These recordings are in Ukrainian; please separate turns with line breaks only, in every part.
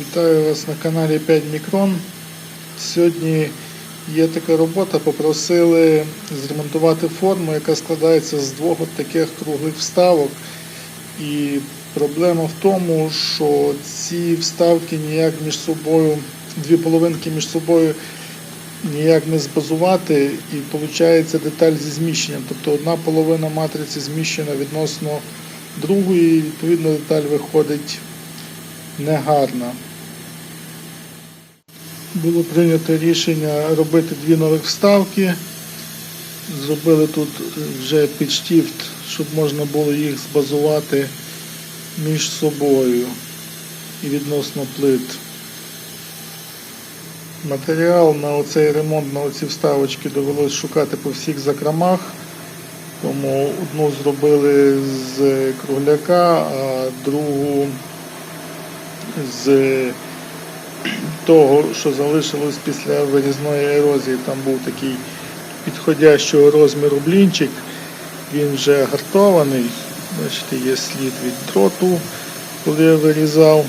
Вітаю вас на каналі 5 Мікрон. Сьогодні є така робота, попросили зремонтувати форму, яка складається з двох таких круглих вставок. І проблема в тому, що ці вставки ніяк між собою, дві половинки між собою ніяк не збазувати, і виходить деталь зі зміщенням. Тобто одна половина матриці зміщена відносно другої, і відповідно деталь виходить негарна. Було прийнято рішення робити дві нових вставки. Зробили тут вже підштіфт, щоб можна було їх збазувати між собою і відносно плит. Матеріал на оцей ремонт, на оці вставочки довелось шукати по всіх закромах. Тому одну зробили з кругляка, а другу з того, що залишилось після вирізної ерозії. Там був такий підходящого розміру блінчик. Він вже гартований. Бачите, є слід від дроту, коли я вирізав.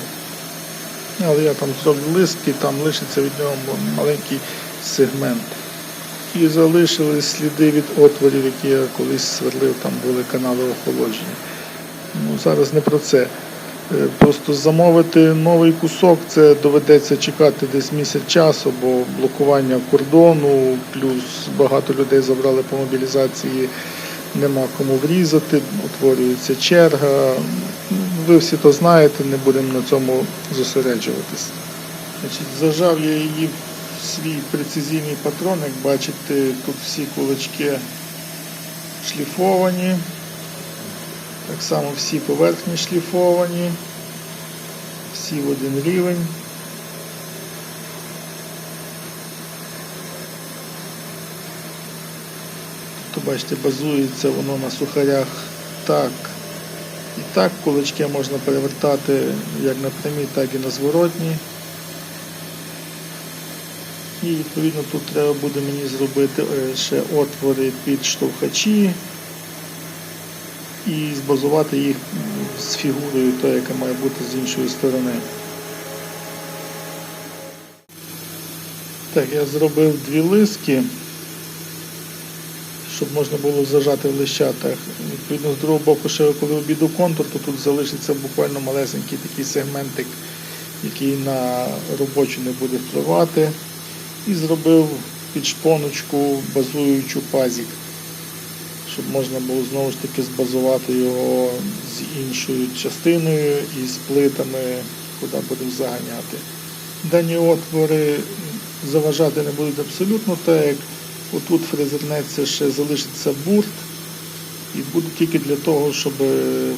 Але я там зроблю лист і там лишиться від нього маленький сегмент. І залишились сліди від отворів, які я колись сверлив, там були канали охолодження. Ну, зараз не про це. Е, Просто замовити новий кусок, це доведеться чекати десь місяць часу, бо блокування кордону, плюс багато людей забрали по мобілізації, нема кому врізати, утворюється черга. Ви всі то знаєте, не будемо на цьому зосереджуватись. Зажав я її в свій прецизійний патрон, як бачите, тут всі кулачки шліфовані. Так само всі поверхні шліфовані, всі в один рівень. Тобто, бачите, базується воно на сухарях так і так. Кулачки можна перевертати як на прямі, так і на зворотні. І відповідно тут треба буде мені зробити е, ще отвори під штовхачі і збазувати їх з фігурою, то, яка має бути з іншої сторони. Так, я зробив дві лиски, щоб можна було зажати в лищатах. Відповідно, з другого боку, ще коли обіду контур, то тут залишиться буквально малесенький такий сегментик, який на робочу не буде впливати. І зробив під шпоночку базуючу пазік щоб можна було знову ж таки збазувати його з іншою частиною і з плитами, куди будемо заганяти. Дані отвори заважати не будуть абсолютно, так як отут фрезернеться ще залишиться бурт, і буде тільки для того, щоб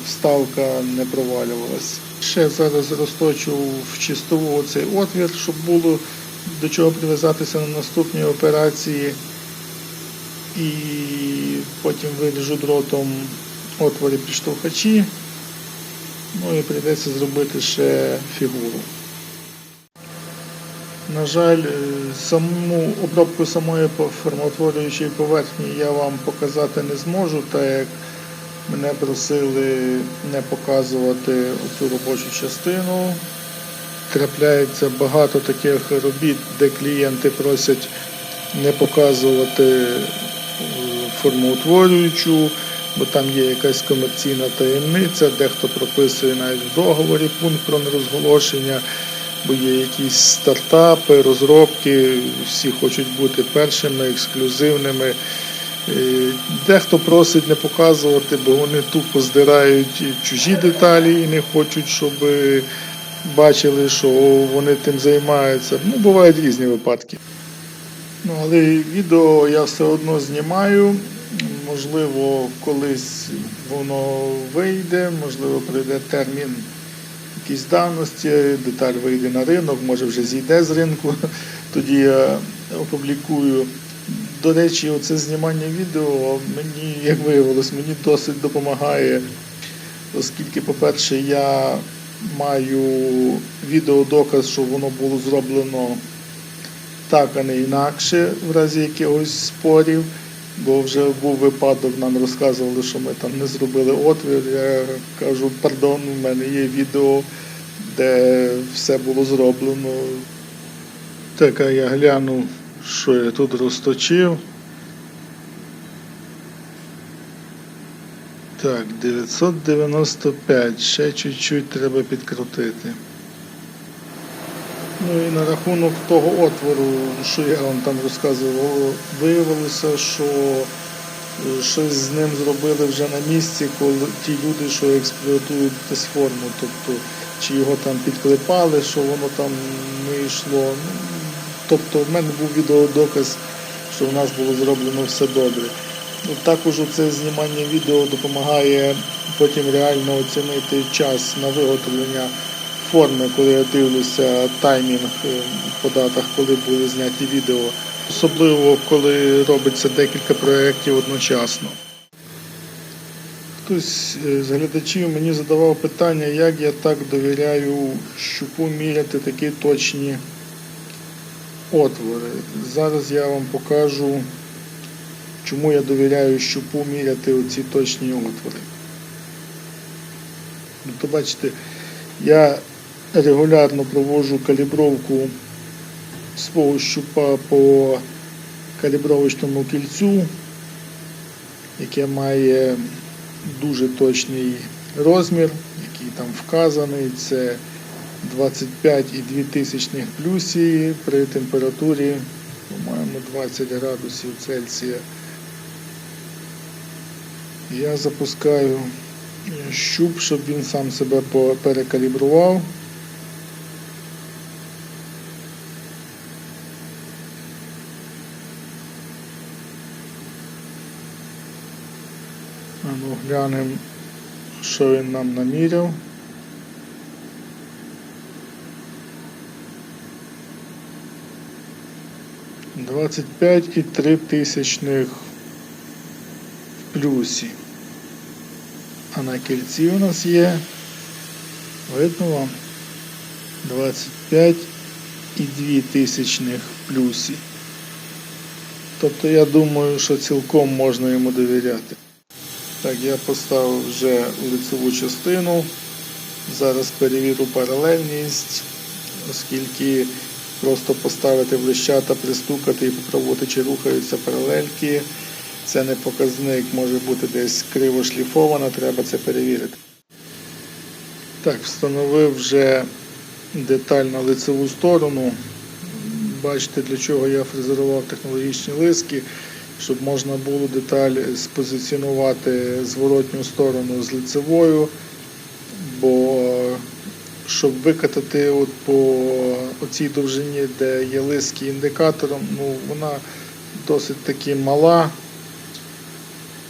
вставка не провалювалась. Ще зараз розточу в чистову оцей отвір, щоб було до чого прив'язатися на наступній операції і потім виріжу дротом отвори підштовхачі. Ну і прийдеться зробити ще фігуру. На жаль, е, саму обробку самої формоутворюючої поверхні я вам показати не зможу, так як мене просили не показувати цю робочу частину. Трапляється багато таких робіт, де клієнти просять не показувати формоутворюючу, бо там є якась комерційна таємниця, дехто прописує навіть в договорі пункт про нерозголошення, бо є якісь стартапи, розробки, всі хочуть бути першими, ексклюзивними. Е, Дехто просить не показувати, бо вони тупо здирають чужі деталі і не хочуть, щоб бачили, що вони тим займаються. Ну, бувають різні випадки. Ну, але відео я все одно знімаю. Можливо, колись воно вийде, можливо, прийде термін якісь давності, деталь вийде на ринок, може вже зійде з ринку, тоді я опублікую. До речі, оце знімання відео мені, як виявилось, мені досить допомагає, оскільки, по-перше, я маю відеодоказ, що воно було зроблено так, а не інакше, в разі якихось спорів. Бо вже був випадок, нам розказували, що ми там не зробили отвір. Я кажу, пардон, у мене є відео, де все було зроблено. Так, а я гляну, що я тут розточив. Так, 995, ще чуть-чуть треба підкрутити. Ну і на рахунок того отвору, що я вам там розказував, виявилося, що е, щось з ним зробили вже на місці, коли ті люди, що експлуатують тесформу, тобто чи його там підклепали, що воно там не йшло. Тобто в мене був відеодоказ, що в нас було зроблено все добре. Ну, Також це знімання відео допомагає потім реально оцінити час на виготовлення форми, коли я дивлюся таймінг е, по датах, коли були зняті відео. Особливо, коли робиться декілька проєктів одночасно. Хтось е, з глядачів мені задавав питання, як я так довіряю щупу міряти такі точні отвори. Зараз я вам покажу, чому я довіряю щупу міряти оці точні отвори. Ну, то бачите, я регулярно проводжу калібровку свого щупа по калібровочному кільцю, яке має дуже точний розмір, який там вказаний. Це 25,2 тисячних плюсі при температурі, по-моєму, 20 градусів Цельсія. Я запускаю щуп, щоб він сам себе перекалібрував. Ну глянемо, що він нам наміряв. Двадцять п'ять і три тисячних в плюсі. А на кільці у нас є, видно вам, 25 і 2 тисячних плюсі. Тобто я думаю, що цілком можна йому довіряти. Так, я поставив вже лицеву частину. Зараз перевірю паралельність, оскільки просто поставити блищата, пристукати і попробувати, чи рухаються паралельки. Це не показник, може бути десь криво шліфована, треба це перевірити. Так, встановив вже деталь на лицеву сторону. Бачите, для чого я фрезерував технологічні лиски, щоб можна було деталь спозиціонувати зворотню сторону з лицевою, бо щоб викатати от по цій довжині, де є лиски індикатором, ну вона досить таки мала.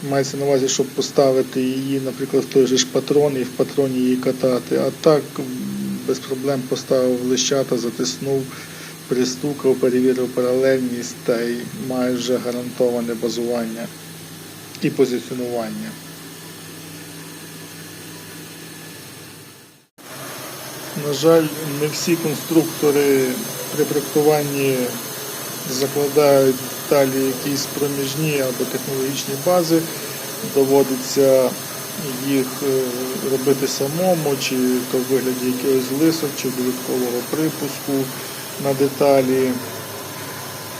Мається на увазі, щоб поставити її, наприклад, в той же ж патрон і в патроні її катати. А так без проблем поставив лищата, затиснув, пристукав, перевірив паралельність та й майже гарантоване базування і позиціонування. На жаль, не всі конструктори при проектуванні закладають деталі якісь проміжні або технологічні бази. Доводиться їх е, робити самому, чи то в вигляді якогось лисок, чи додаткового припуску на деталі,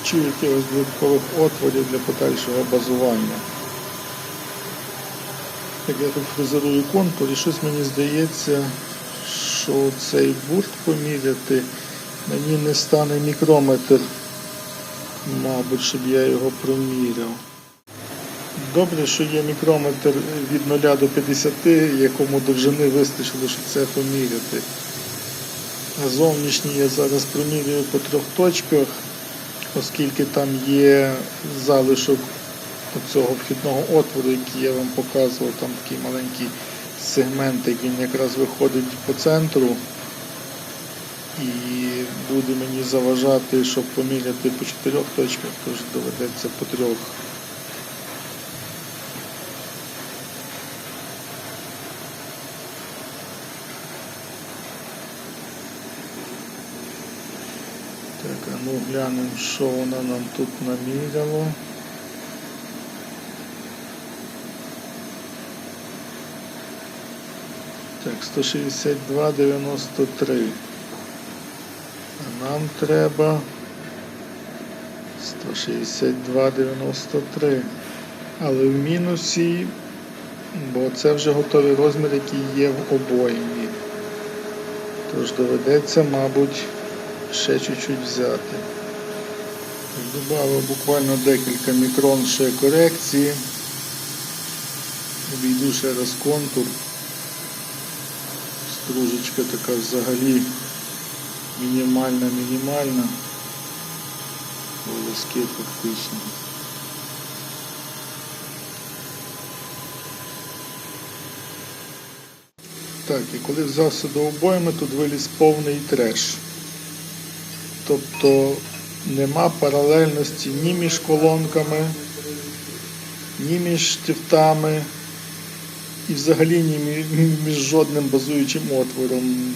чи якихось додаткових отворів для подальшого базування. Як я тут фрезерую контур, і щось мені здається, що цей бурт поміряти мені не стане мікрометр, мабуть, щоб я його проміряв. Добре, що є мікрометр від 0 до 50, якому довжини вистачило, щоб це поміряти. Зовнішній я зараз промірюю по трьох точках, оскільки там є залишок цього вхідного отвору, який я вам показував, там такий маленький сегментик, він якраз виходить по центру і буде мені заважати, щоб поміряти по чотирьох точках, тож доведеться по трьох. Так, ну глянемо, що воно нам тут наміряло. Так, 162,93. А нам треба 162,93. Але в мінусі, бо це вже готовий розмір, який є в обоймі. Тож доведеться, мабуть, ще чуть-чуть взяти. Добавив буквально декілька мікрон ще корекції. Обійду ще раз контур. Стружечка така взагалі мінімальна, мінімальна. Волоски фактично. Так, і коли взявся до обойми, тут виліз повний треш. Тобто нема паралельності ні між колонками, ні між штифтами і взагалі ні між жодним базуючим отвором.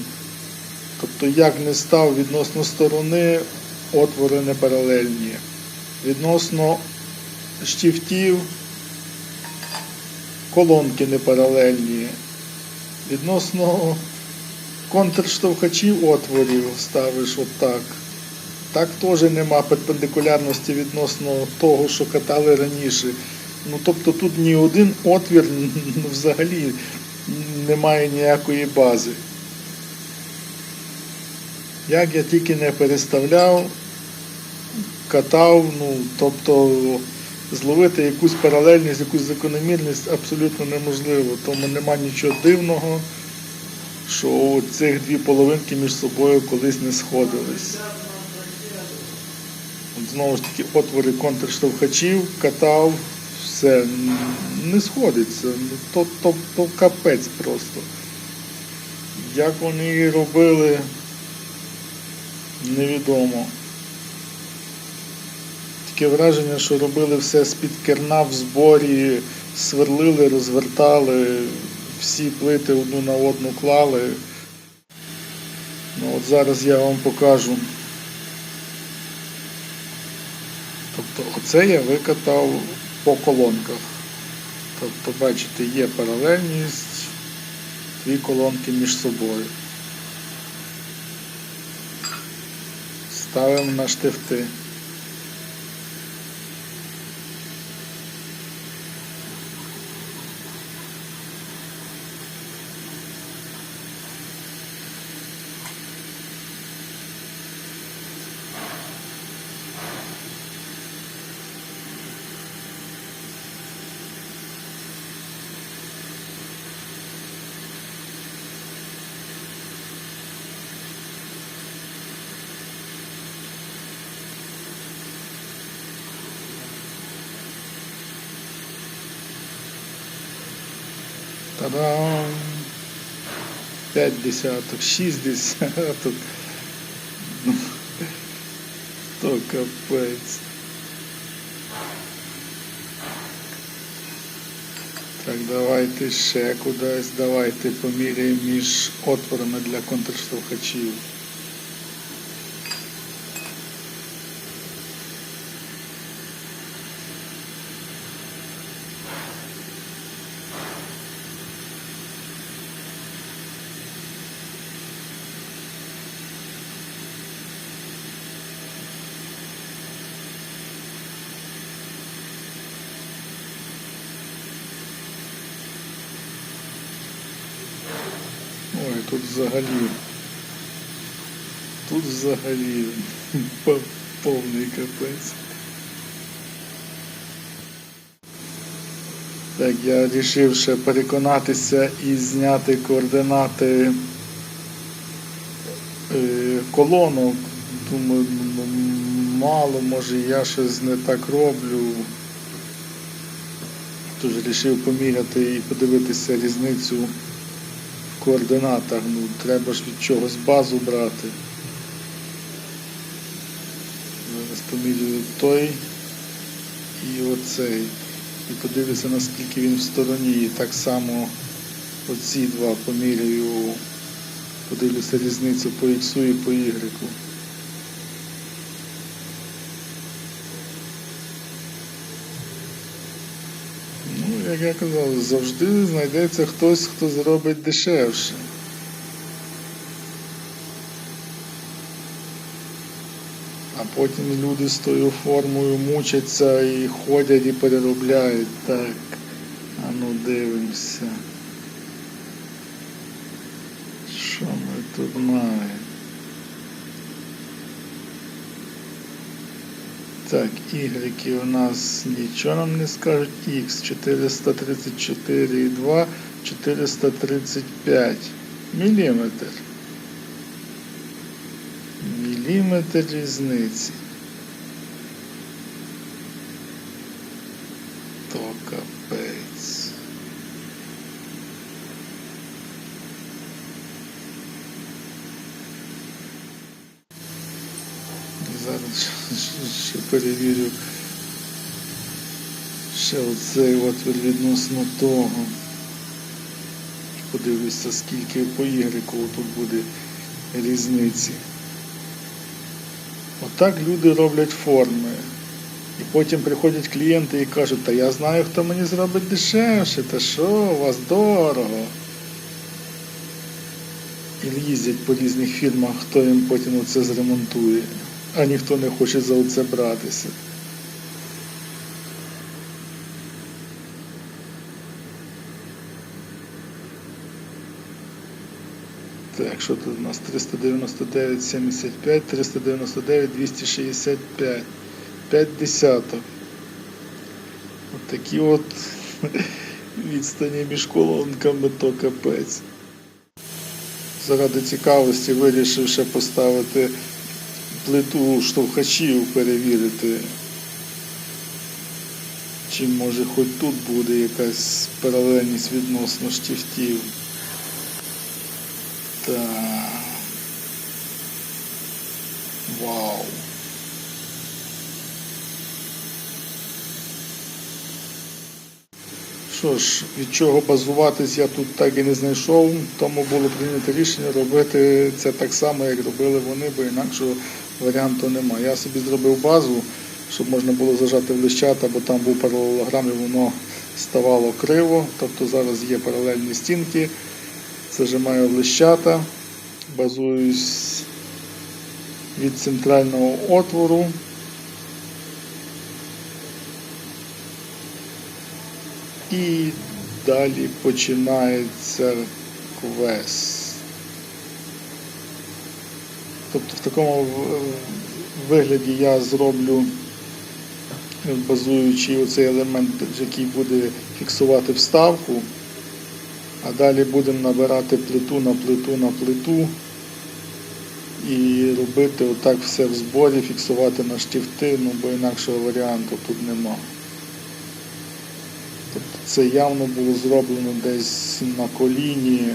Тобто, як не став відносно сторони, отвори не паралельні. Відносно штифтів, колонки не паралельні. Відносно контрштовхачів отворів ставиш отак. Так теж нема перпендикулярності відносно того, що катали раніше. Ну тобто тут ні один отвір взагалі немає ніякої бази. Як я тільки не переставляв, катав, ну тобто зловити якусь паралельність, якусь закономірність абсолютно неможливо. Тому нема нічого дивного, що цих дві половинки між собою колись не сходились. Знову ж таки, отвори контрштовхачів, катав, все не сходиться. То, то, то капець просто. Як вони робили, невідомо. Таке враження, що робили все з-під керна в зборі, сверлили, розвертали, всі плити одну на одну клали. Ну, от зараз я вам покажу. Тобто оце я викатав по колонках. Тобто, бачите, є паралельність, дві колонки між собою. Ставимо на штифти. Та-дам! П'ять десяток, шість десяток. То капець. Так, давайте ще кудись, давайте поміряємо між отворами для контрштовхачів. Тут взагалі. Тут взагалі повний капець. Так, я вирішив ще переконатися і зняти координати е, колонок. Думаю, ну, мало, може я щось не так роблю. Тож вирішив поміряти і подивитися різницю координатах. Ну, треба ж від чогось базу брати. Зараз помірюю той і оцей. І подивлюся, наскільки він в стороні. І так само оці два поміряю, подивлюся різницю по X і по Y. Ну, як я казав, завжди знайдеться хтось, хто зробить дешевше. А потім люди з тою формою мучаться і ходять і переробляють. Так. А ну дивимося. Що ми тут маємо? Так, Y у нас нічого нам не скажуть. X 434,2, 435 міліметр. Міліметр різниці. То капець. Зараз ще перевірю ще оцей отвір відносно того. Подивлюся, скільки по Y тут буде різниці. Отак люди роблять форми. І потім приходять клієнти і кажуть, та я знаю, хто мені зробить дешевше, та що, у вас дорого. І їздять по різних фірмах, хто їм потім оце зремонтує, а ніхто не хоче за оце братися. Так, що тут у нас 399, 75, 399, 265. 5 десяток. От такі от відстані між колонками то капець. Заради цікавості вирішив ще поставити плиту штовхачів, перевірити. Чи може хоч тут буде якась паралельність відносно штифтів. Так. Вау. Що ж, від чого базуватись я тут так і не знайшов, тому було прийнято рішення робити це так само, як робили вони, бо інакшого варіанту немає. Я собі зробив базу, щоб можна було зажати в лищата, бо там був паралелограм і воно ставало криво. Тобто зараз є паралельні стінки, зажимаю в лищата, базуюсь від центрального отвору. І далі починається квест. Тобто в такому вигляді я зроблю, базуючи оцей елемент, який буде фіксувати вставку, а далі будемо набирати плиту на плиту на плиту і робити отак все в зборі, фіксувати на штифти, ну бо інакшого варіанту тут нема. Це явно було зроблено десь на коліні,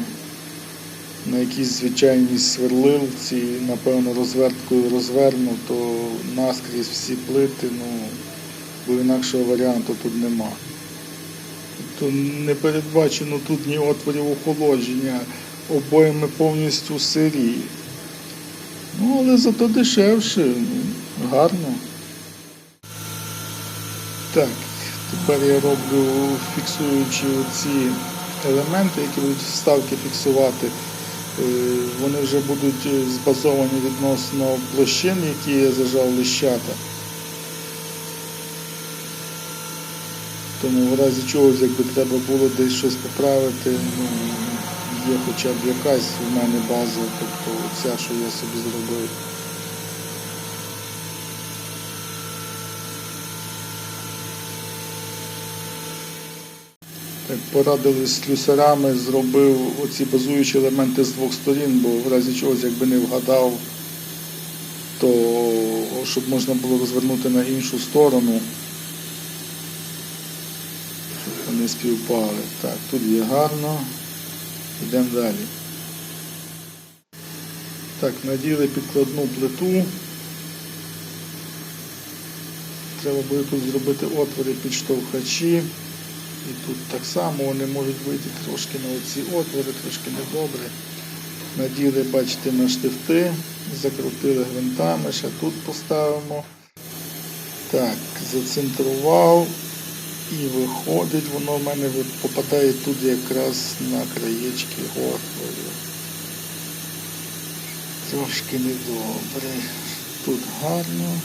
на якійсь звичайній сверлилці, напевно, розверткою розвернуто наскрізь всі плити, ну, бо інакшого варіанту тут нема. Тобто не передбачено тут ні отворів охолодження, обоями повністю сирі. Ну, але зато дешевше, ну, гарно. Так, Тепер я роблю фіксуючи ці елементи, які будуть вставки фіксувати. Е, Вони вже будуть е, збазовані відносно площин, які я зажав лищата. Тому в разі чогось, якби треба було десь щось поправити, ну, є хоча б якась в мене база, тобто ця, що я собі зробив. Порадились з слюсарами, зробив оці базуючі елементи з двох сторін, бо в разі чогось, якби не вгадав, то щоб можна було розвернути на іншу сторону, щоб вони співпали. Так, тут є гарно. Йдемо далі. Так, наділи підкладну плиту. Треба буде тут зробити отвори під штовхачі. І тут так само вони можуть вийти трошки на оці отвори, трошки недобре. Наділи, бачите, на штифти, закрутили гвинтами, ще тут поставимо. Так, зацентрував І виходить, воно в мене попадає тут якраз на краєчки отвору. Трошки недобре. Тут гарно,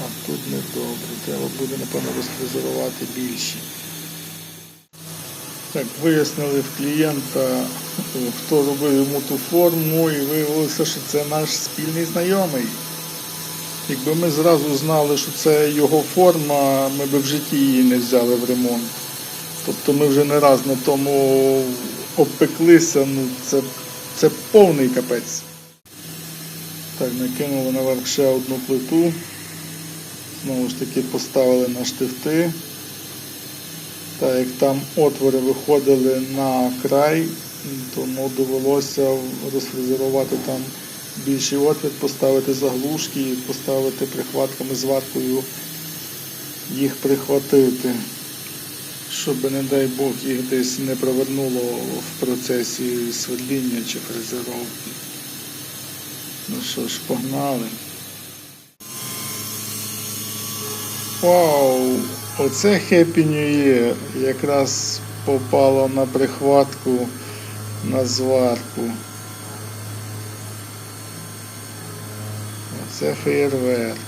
а тут недобре. Треба буде, напевно, розфрезерувати більше. Так, вияснили в клієнта, хто робив йому ту форму, і виявилося, що це наш спільний знайомий. Якби ми зразу знали, що це його форма, ми б в житті її не взяли в ремонт. Тобто ми вже не раз на тому обпеклися, ну це, це повний капець. Так, накинули наверх ще одну плиту. Знову ж таки поставили на штифти. Так як там отвори виходили на край, то ну, довелося розфрезерувати там більший отвір, поставити заглушки і поставити прихватками з ваткою їх прихватити, щоб, не дай Бог, їх десь не провернуло в процесі свердління чи фрезеровки. Ну що ж, погнали. Вау! Оце Happy New Year якраз попало на прихватку на зварку. Оце феєрверк.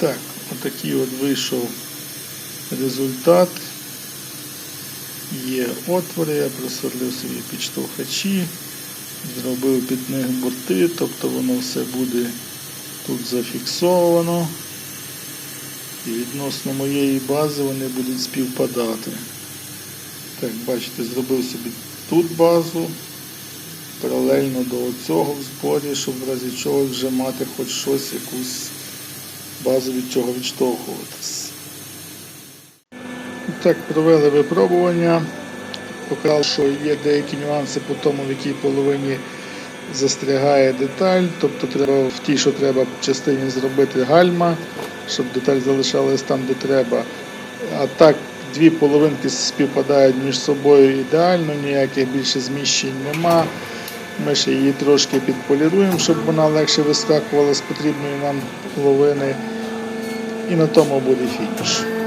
Так, отакий от вийшов результат. Є отвори, я просверлив собі підштовхачі, зробив під них борти, тобто воно все буде тут зафіксовано. І відносно моєї бази вони будуть співпадати. Так, бачите, зробив собі тут базу, паралельно до цього в зборі, щоб в разі чого вже мати хоч щось, якусь базу від чого відштовхуватись. Так, провели випробування. Показав, що є деякі нюанси по тому, в якій половині застрягає деталь. Тобто треба в тій, що треба частині зробити гальма, щоб деталь залишалась там, де треба. А так, дві половинки співпадають між собою ідеально, ніяких більше зміщень нема. Ми ще її трошки підполіруємо, щоб вона легше вискакувала з потрібної нам половини. І на тому буде фініш.